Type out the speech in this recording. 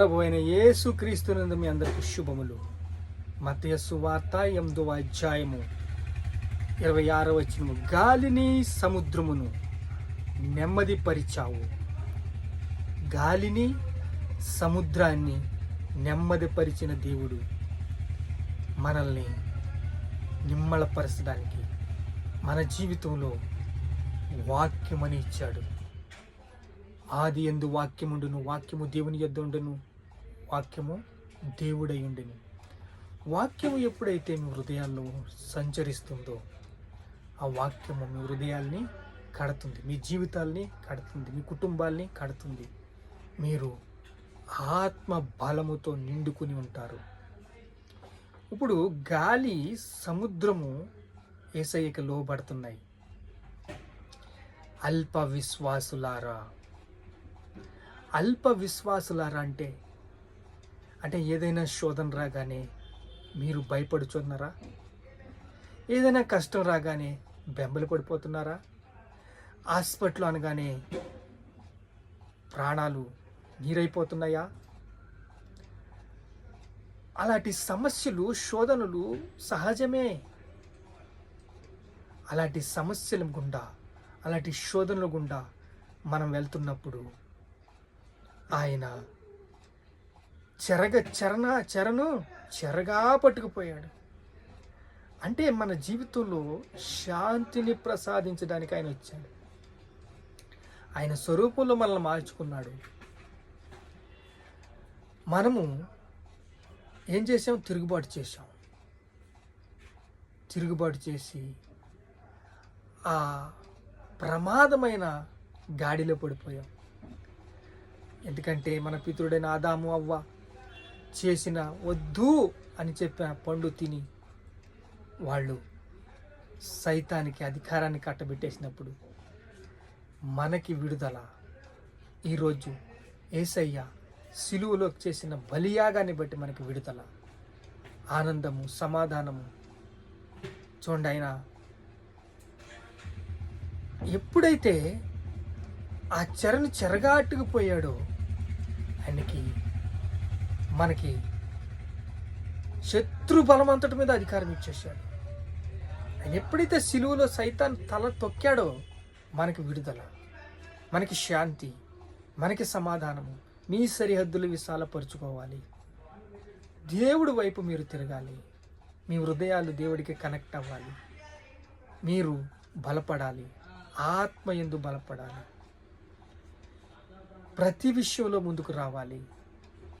ప్రభు అయిన యేసు క్రీస్తునందు మీ అందరికీ శుభములు. మతయ సువార్త ఎనిమిదవ అధ్యాయము ఇరవై ఆరవ వచనము. గాలిని సముద్రమును నెమ్మది పరిచావు గాలిని సముద్రాన్ని నెమ్మదిపరిచిన దేవుడు మనల్ని నిమ్మళపరచడానికి మన జీవితంలో వాక్యమని ఇచ్చాడు. ఆది ఎందు వాక్యముండును వాక్యము దేవుని యొద్ద ఉండును. వాక్యము దేవుడై వాక్యము ఎప్పుడైతే మీ హృదయాల్లో సంచరిస్తుందో ఆ వాక్యము మీ హృదయాల్ని కడుతుంది మీ జీవితాల్ని కడుతుంది మీ కుటుంబాల్ని కడుతుంది. మీరు ఆత్మ బలముతో నిండుకుని ఉంటారు. ఇప్పుడు గాలి సముద్రము ఏసయ్యకి లోబడుతున్నాయి. అల్ప విశ్వాసులారా అల్ప విశ్వాసులారా అంటే అంటే ఏదైనా శోధన రాగానే మీరు భయపడుచున్నారా? ఏదైనా కష్టం రాగానే బెంబలు పడిపోతున్నారా? హాస్పిటల్ అనగానే ప్రాణాలు నీరైపోతున్నాయా? అలాంటి సమస్యలు శోధనలు సహజమే. అలాంటి సమస్యల గుండా అలాంటి శోధనల గుండా మనం వెళ్తున్నప్పుడు ఆయన చెరగ చరణ చెరను చెరగా పట్టుకుపోయాడు. అంటే మన జీవితంలో శాంతిని ప్రసాదించడానికి ఆయన వచ్చాడు. ఆయన స్వరూపంలో మనల్ని మార్చుకున్నాడు. మనము ఏం చేసాం తిరుగుబాటు చేసాం తిరుగుబాటు చేసి ఆ ప్రమాదమైన గాడిలో పడిపోయాం. ఎందుకంటే మన పితృడైన ఆదాము అవ్వ చేసిన వద్దు అని చెప్పిన పండు తిని వాళ్ళు సైతానికి అధికారాన్ని కట్టబెట్టేసినప్పుడు మనకి విడుదల. ఈరోజు ఏసయ్య సిలువలోకి చేసిన బలియాగాన్ని బట్టి మనకి విడుదల. ఆనందము సమాధానము. చూడండి ఆయన ఎప్పుడైతే ఆ చెరను చెరగాట్టుకుపోయాడో ఆయనకి మనకి శత్రు బలమంతటి మీద అధికారం ఇచ్చేసాడు ఆయన ఎప్పుడైతే సిలువలో సైతాన్ తల తొక్కాడో మనకి విడుదల మనకి శాంతి మనకి సమాధానము. మీ సరిహద్దులు విశాలపరుచుకోవాలి. దేవుడి వైపు మీరు తిరగాలి. మీ హృదయాలు దేవుడికి కనెక్ట్ అవ్వాలి. మీరు బలపడాలి. ఆత్మ ఎందు బలపడాలి. ప్రతి విషయంలో ముందుకు రావాలి.